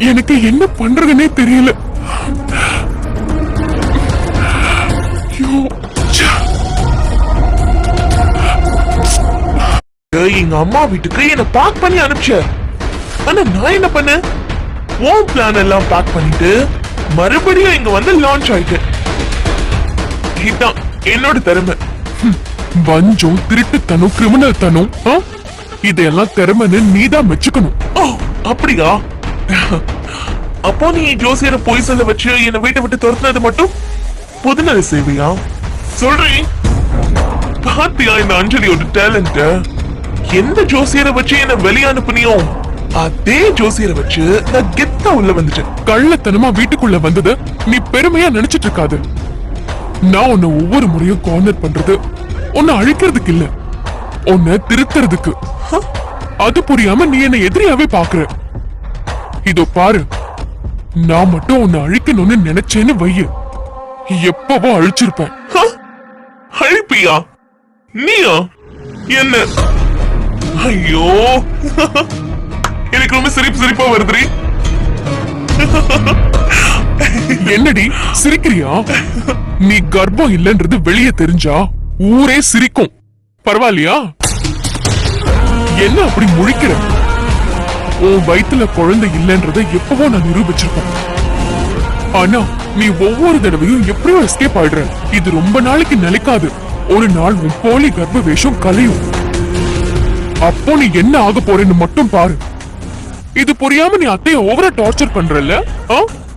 எனக்கு என்ன பண்றதுன்னே தெரியல. ஐயோ, எங்க அம்மா வீட்டுக்கு என்ன பேக் பண்ணி அனுப்பிச்ச. ஆனா நான் என்ன பண்ணேன் ஓம் பிளான் எல்லாம் பேக் பண்ணிட்டு மறுபடியும் இங்க வந்து லான்ச் ஆயிட்டேன் இதுதான் என்னோட திறமை. வஞ்சம் திருட்டுத்தனம் கிரிமினல் தனம் ஆ? இதெல்லாம் திறமைன்னு நீதான் மெச்சுக்கணும். அப்படியா? அப்போ நீ ஜோசியரை பொய் சொல்ல வச்சு என்னை வீட்டை விட்டு துரத்துனது மட்டும்? புதுநல சேவையா? சொல்றேன். பாத்தியா இந்த அஞ்சலியோட டேலண்ட் எந்த ஜோசியரை வச்சு என்ன வெளிய அனுப்புனியோ அதே ஜோசியரை வச்சு நான் கெத்தா உள்ள வந்துட்டேன். கள்ளத்தனமா வீட்டுக்குள்ள வந்தது நீ பெருமையா நினைச்சிட்டு இருக்காது. நான் உன்னை ஒவ்வொரு முறையும் கார்னர் பண்றது உன்னை அழிக்கிறதுக்கு இல்ல. உன்னை திருத்துறதுக்கு? அது புரியாம நீ என்ன எதிரியாவே பாக்குற இதோ பாரு. நான் மட்டும் உன்னை அழிக்கணும்னு நினைச்சேன்னு வைய. எப்பவோ அழிச்சிருப்பேன்? அழிப்பியா? நீயா? என்ன? ஐயோ. எனக்கு ரொம்ப சிரிப்பு சிரிப்பா வருதுரி என்னடி சிரிக்கிறியா? நீ கர்ப்பம் இல்லைன்றது வெளியே தெரிஞ்சா ஊரே சிரிக்கும். பரவாயில்லையா? என்ன அப்படி முழிக்கிற? உன் வயித்துல குழந்தை இல்லைன்றத எப்பவோ நான் நிரூபிச்சிருப்பேன். ஆனா நீ ஒவ்வொரு தடவையும் எப்படியோ எஸ்கேப் ஆயிடுற. இது ரொம்ப நாளைக்கு நிலைக்காது. ஒரு நாள் உன் போலி கர்ப்ப வேஷம் கலையும். அப்போ நீ என்ன ஆக போறேன்னு மட்டும் பாரு. இது புரியாம நீ அத்தைய ஓவரா டார்ச்சர் பண்றல்ல? ஆ?